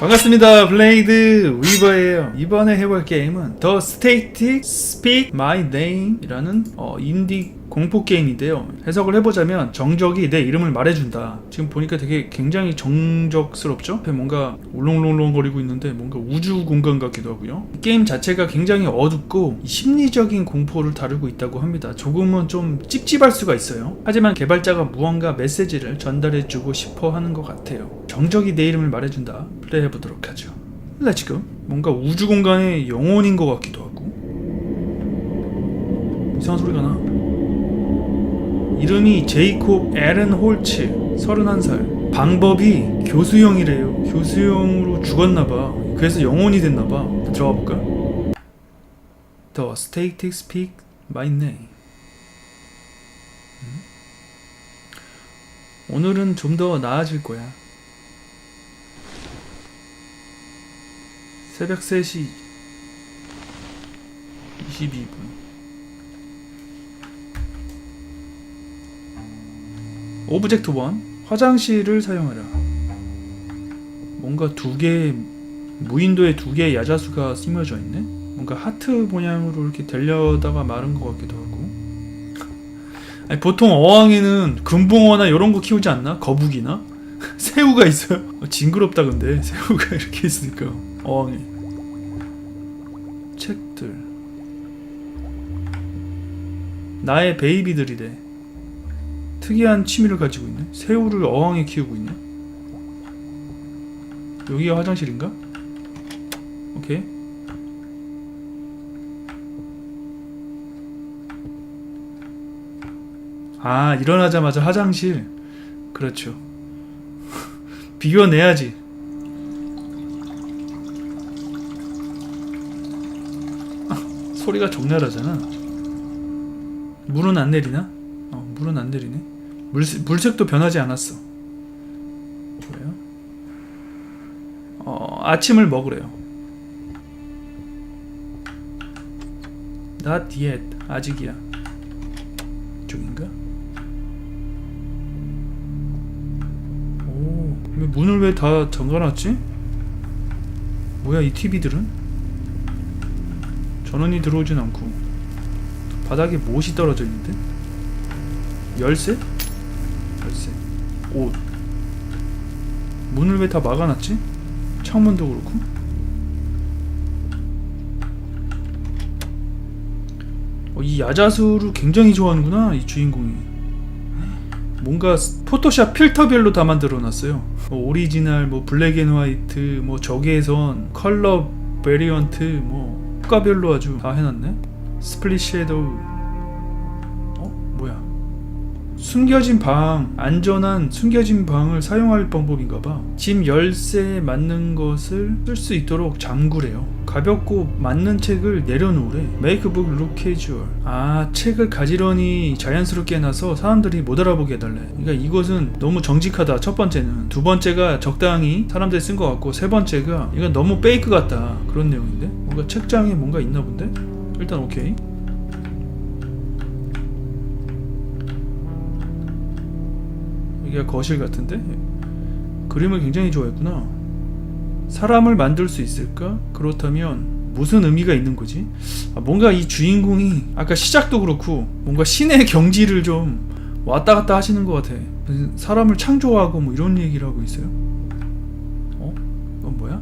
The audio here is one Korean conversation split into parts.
반갑습니다 블레이드 위버예요. 이번에 해볼 게임은 The State Speak My Name 이라는 어, 인디 공포 게임인데요. 해석을 해보자면 정적이 내 이름을 말해준다. 지금 보니까 되게 굉장히 정적스럽죠? 뭔가 울렁울렁거리고 있는데 뭔가 우주 공간 같기도 하고요. 게임 자체가 굉장히 어둡고 심리적인 공포를 다루고 있다고 합니다. 조금은 좀 찝찝할 수가 있어요. 하지만 개발자가 무언가 메시지를 전달해주고 싶어 하는 것 같아요. 정적이 내 이름을 말해준다. 플레이해보도록 하죠. 렛츠고 뭔가 우주 공간의 영혼인 것 같기도 하고. 이상한 소리가 나 이름이 제이콥 에른 홀츠 31살. 방법이 교수형이래요. 교수형으로 죽었나봐. 그래서 영혼이 됐나봐. 들어가 볼까? The state speak my name 음? 오늘은 좀 더 나아질 거야. 새벽 3시 22분 오브젝트 1 화장실을 사용하라. 뭔가 두개 무인도에 두 개의 야자수가 심어져 있네? 뭔가 하트 모양으로 이렇게 되려다가 마른 것 같기도 하고. 아니, 보통 어항에는 금붕어나 이런 거 키우지 않나? 거북이나? 새우가 있어요? 어, 징그럽다 근데. 새우가 이렇게 있으니까 어항에. 책들. 나의 베이비들이래 특이한 취미를 가지고 있네. 새우를 어항에 키우고 있네. 여기가 화장실인가? 오케이. 아, 일어나자마자 화장실. 그렇죠. 비워내야지. 아, 소리가 적나라하잖아. 물은 안 내리나? 어, 물은 안 내리네. 물색, 물색도 변하지 않았어. 뭐예요? 어, 아침을 먹으래요. Not yet. 아직이야. 이쪽인가? 오, 왜 문을 왜 다 잠가놨지? 뭐야 이 TV들은? 전원이 들어오진 않고 바닥에 못이 떨어져 있는데? 열쇠? 열쇠. 옷. 문을 왜 다 막아놨지? 창문도 그렇고. 어, 이 야자수를 굉장히 좋아하는구나 이 주인공이. 뭔가 포토샵 필터별로 다 만들어놨어요. 뭐 오리지널, 뭐 블랙 앤 화이트, 뭐 적외선, 컬러 베리언트 뭐 효과별로 아주 다 해놨네. 스플릿 섀도우 숨겨진 방, 안전한 숨겨진 방을 사용할 방법인가 봐. 집 열쇠에 맞는 것을 쓸 수 있도록 잠그래요. 가볍고 맞는 책을 내려놓으래. Book look casual. 아, 책을 가지런히 자연스럽게 해놔서 사람들이 못 알아보게 해달래. 그러니까 이것은 너무 정직하다. 첫 번째는. 두 번째가 적당히 사람들이 쓴 것 같고, 세 번째가 이건 너무 페이크 같다. 그런 내용인데? 뭔가 책장에 뭔가 있나 본데? 일단 오케이. 이게 거실 같은데? 그림을 굉장히 좋아했구나. 사람을 만들 수 있을까? 그렇다면 무슨 의미가 있는 거지? 아, 뭔가 이 주인공이 아까 시작도 그렇고 뭔가 신의 경지를 좀 왔다 갔다 하시는 것 같아. 사람을 창조하고 뭐 이런 얘기를 하고 있어요. 어? 이건 뭐야?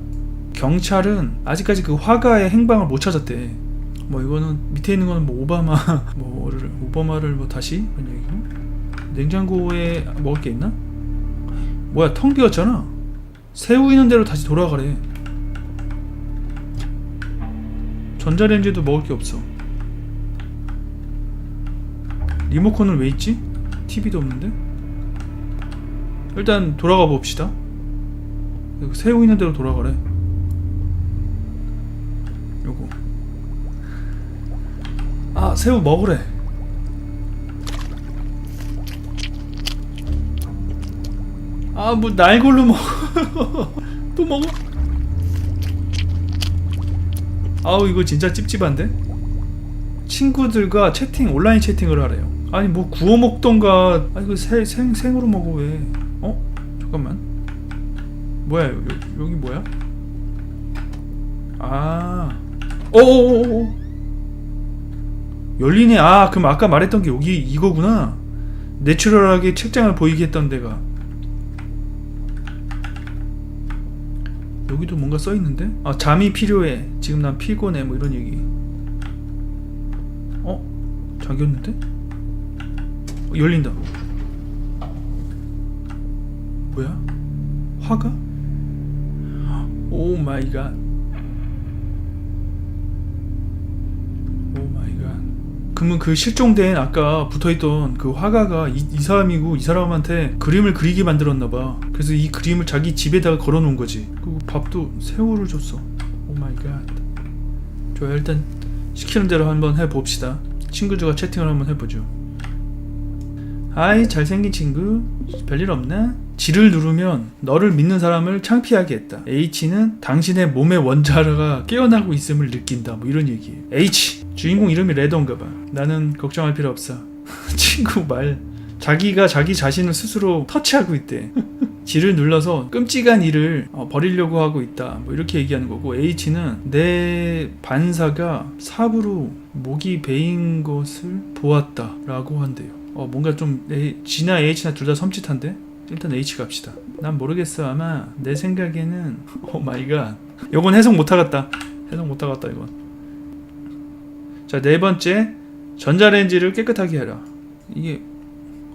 경찰은 아직까지 그 화가의 행방을 못 찾았대. 뭐 이거는 밑에 있는 거는 뭐 오바마 뭐를 오바마를 뭐 다시 그런 얘기고. 냉장고에 먹을 게 있나? 뭐야 텅 비었잖아. 새우 있는 대로 다시 돌아가래. 전자레인지도 먹을 게 없어. 리모컨은 왜 있지? TV도 없는데? 일단 돌아가 봅시다. 새우 있는 대로 돌아가래. 요거. 아 새우 먹으래 아 뭐 날골로 먹어 또 먹어 아우 이거 진짜 찝찝한데 친구들과 채팅 온라인 채팅을 하래요 아니 뭐 구워 먹던가 아 이거 생, 생, 생으로 먹어 왜 어? 잠깐만 뭐야 여기, 여기 뭐야? 아, 오오오오. 열리네. 아, 그럼 아까 말했던 게 여기 이거구나. 내추럴하게 책장을 보이게 했던 데가. 여기도 뭔가 써 있는데? 아, 잠이 필요해. 지금 난 피곤해. 뭐 이런 얘기. 어? 잠겼는데? 어, 열린다. 뭐야? 화가? 오 마이 갓. 오 마이 갓. 그러면 그 실종된 아까 붙어있던 그 화가가 이, 이 사람이고 이 사람한테 그림을 그리게 만들었나 봐. 그래서 이 그림을 자기 집에다가 걸어놓은 거지. 밥도 새우를 줬어. 오 마이 갓. 좋아 일단 시키는 대로 한번 해봅시다. 친구들과 채팅을 한번 해보죠. 아이 잘생긴 친구 별일 없나? G를 누르면 너를 믿는 사람을 창피하게 했다. H는 당신의 몸의 원자가 깨어나고 있음을 느낀다. 뭐 이런 얘기예요. H 주인공 이름이 레더인가 봐. 나는 걱정할 필요 없어. 친구 말 자기가 자기 자신을 스스로 터치하고 있대. G를 눌러서 끔찍한 일을 어, 버리려고 하고 있다. 뭐 이렇게 얘기하는 거고 H는 내 반사가 삽으로 목이 베인 것을 보았다라고 한대요. 어 뭔가 좀 A- G나 H나 둘 다 섬찟한데 일단 H 갑시다. 난 모르겠어 아마 내 생각에는 오 마이 갓. 요건 해석 못 하겠다. 해석 못 하겠다 이건. 자 네 번째 전자레인지를 깨끗하게 해라. 이게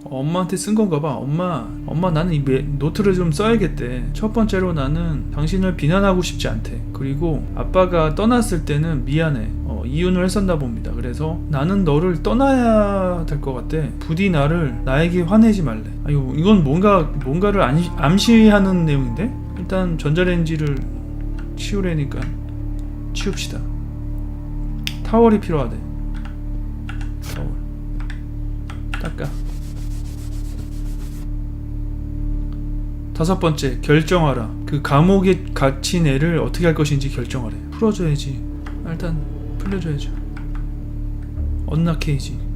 엄마한테 쓴 건가 봐. 엄마, 엄마 나는 이 메- 노트를 좀 써야겠대. 첫 번째로 나는 당신을 비난하고 싶지 않대. 그리고 아빠가 떠났을 때는 미안해. 어, 이혼을 했었나 봅니다. 그래서 나는 너를 떠나야 될 것 같대. 부디 나를 나에게 화내지 말래. 아 이거 이건 뭔가 뭔가를 암시, 암시하는 내용인데 일단 전자레인지를 치우려니까 치웁시다. 타월이 필요하대. 다섯 번째 결정하라. 그 감옥에 갇힌 애를 어떻게 할 것인지 결정하래. 풀어줘야지. 일단 풀려줘야죠.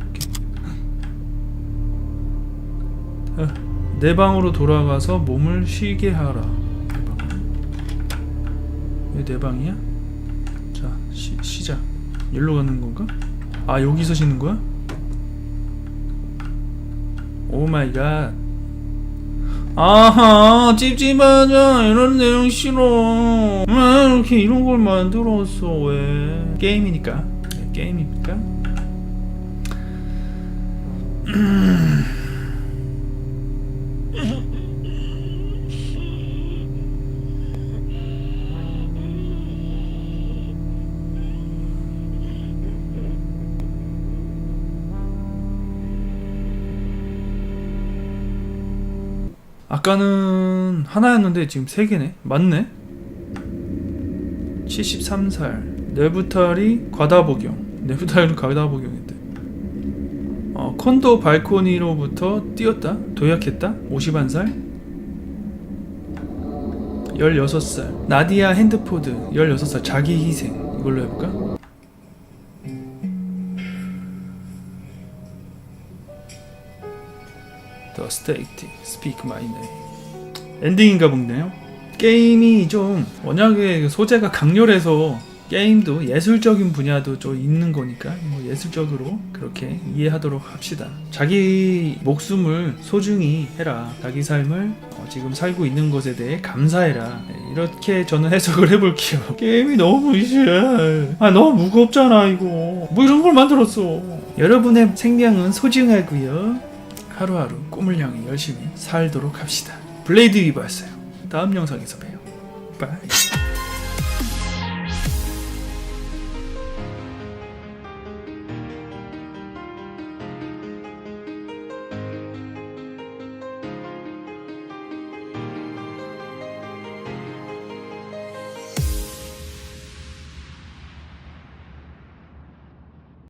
이렇게. 어, 내 방으로 돌아가서 몸을 쉬게 하라. 내 방이야? 자 시, 시작. 여기로 가는 건가? 아 여기서 쉬는 거야? 오 마이 갓. 아하 찝찝하자 이런 내용 싫어. 왜 이렇게 이런 걸 만들었어 왜? 게임이니까. 네, 게임이니까 아까는 하나였는데 지금 세 개네. 맞네. 73살. 내부탈이 과다 복용. 내부탈이 과다 복용인데. 어, 콘도 발코니로부터 뛰었다. 도약했다. 51살. 16살. 나디아 핸드포드 16살 자기 희생. 이걸로 해볼까? State Speak My Name 엔딩인가 보네요? 게임이 좀 워낙에 그 소재가 강렬해서 게임도 예술적인 분야도 좀 있는 거니까 뭐 예술적으로 그렇게 이해하도록 합시다. 자기 목숨을 소중히 해라. 자기 삶을 어, 지금 살고 있는 것에 대해 감사해라. 네, 이렇게 저는 해석을 해볼게요. 게임이 너무 이제 아 너무 무겁잖아 이거. 뭐 이런 걸 만들었어. 여러분의 생명은 소중하고요 하루하루 꿈을 향해 열심히 살도록 합시다. 블레이드 위버였어요. 다음 영상에서 봬요. 바이.